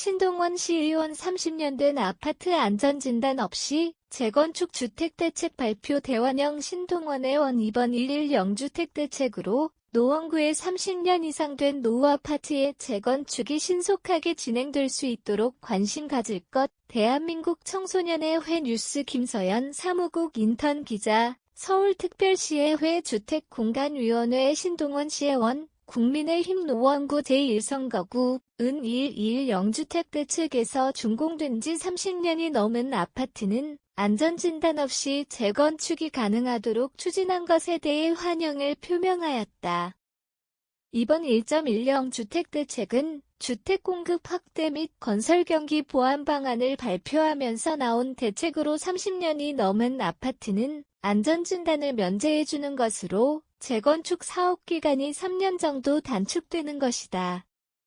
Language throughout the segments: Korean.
신동원 시의원 30년 된 아파트 안전진단 없이 재건축 주택대책 발표 대환영 신동원의 원 이번 1일 영주택대책으로 노원구에 30년 이상 된 노후 아파트의 재건축이 신속하게 진행될 수 있도록 관심 가질 것 대한민국 청소년의 회 뉴스 김서연 사무국 인턴 기자 서울특별시의 회 주택공간위원회 신동원 시의원 국민의힘 노원구 제1선거구 은121 영주택대 측에서 준공된 지 30년이 넘은 아파트는 안전진단 없이 재건축이 가능하도록 추진한 것에 대해 환영을 표명하였다. 이번 1.10 주택대책은 주택 공급 확대 및 건설 경기 보완 방안을 발표하면서 나온 대책으로 30년이 넘은 아파트는 안전진단을 면제해주는 것으로 재건축 사업 기간이 3년 정도 단축되는 것이다.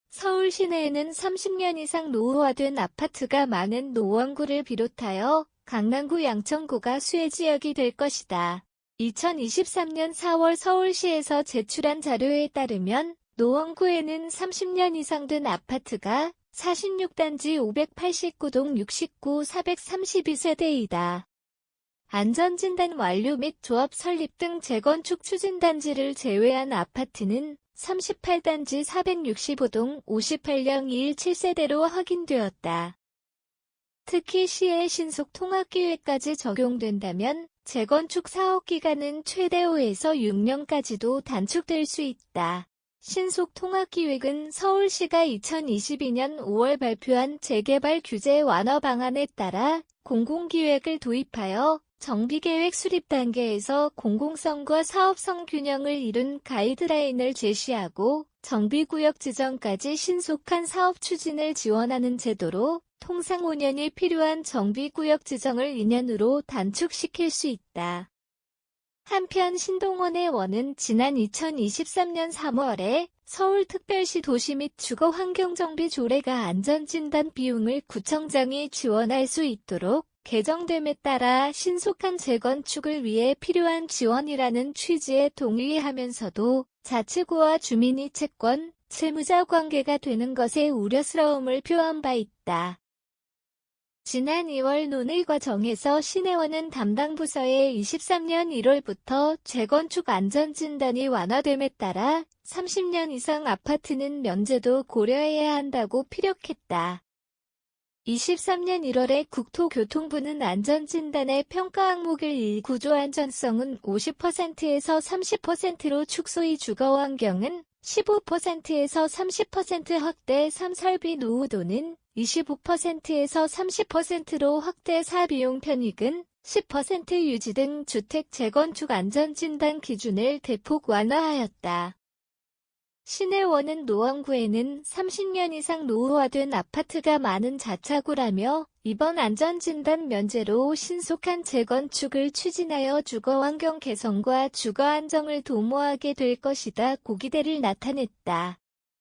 서울 시내에는 30년 이상 노후화된 아파트가 많은 노원구를 비롯하여 강남구 양천구가 수혜지역이 될 것이다. 2023년 4월 서울시에서 제출한 자료에 따르면 노원구에는 30년 이상 된 아파트가 46단지 589동 69 432세대이다. 안전진단 완료 및 조합 설립 등 재건축 추진단지를 제외한 아파트는 38단지 465동 58령 217세대로 확인되었다. 특히 시의 신속 통합기획까지 적용된다면 재건축 사업 기간은 최대 5에서 6년까지도 단축될 수 있다. 신속 통합기획은 서울시가 2022년 5월 발표한 재개발 규제 완화 방안에 따라 공공기획을 도입하여 정비계획 수립 단계에서 공공성과 사업성 균형을 이룬 가이드라인을 제시하고 정비구역 지정까지 신속한 사업 추진을 지원하는 제도로 통상 5년이 필요한 정비구역 지정을 2년으로 단축시킬 수 있다. 한편 신동원의 원은 지난 2023년 3월에 서울특별시 도시 및 주거환경정비 조례가 안전진단 비용을 구청장이 지원할 수 있도록 개정됨에 따라 신속한 재건축을 위해 필요한 지원이라는 취지에 동의하면서도 자치구와 주민이 채권, 채무자 관계가 되는 것에 우려스러움을 표한 바 있다. 지난 2월 논의 과정에서 시내원은 담당 부서에 23년 1월부터 재건축 안전진단이 완화됨에 따라 30년 이상 아파트는 면제도 고려해야 한다고 피력했다. 23년 1월에 국토교통부는 안전진단의 평가 항목을 1 구조 안전성은 50%에서 30%로 축소히 주거 환경은 15%에서 30% 확대 3 설비 노후도는 25%에서 30%로 확대 사비용 편익은 10% 유지 등 주택 재건축 안전진단 기준을 대폭 완화하였다. 시내원은 노원구에는 30년 이상 노후화된 아파트가 많은 자차구라며 이번 안전진단 면제로 신속한 재건축을 추진하여 주거환경 개선과 주거 안정을 도모하게 될 것이다 고 기대를 나타냈다.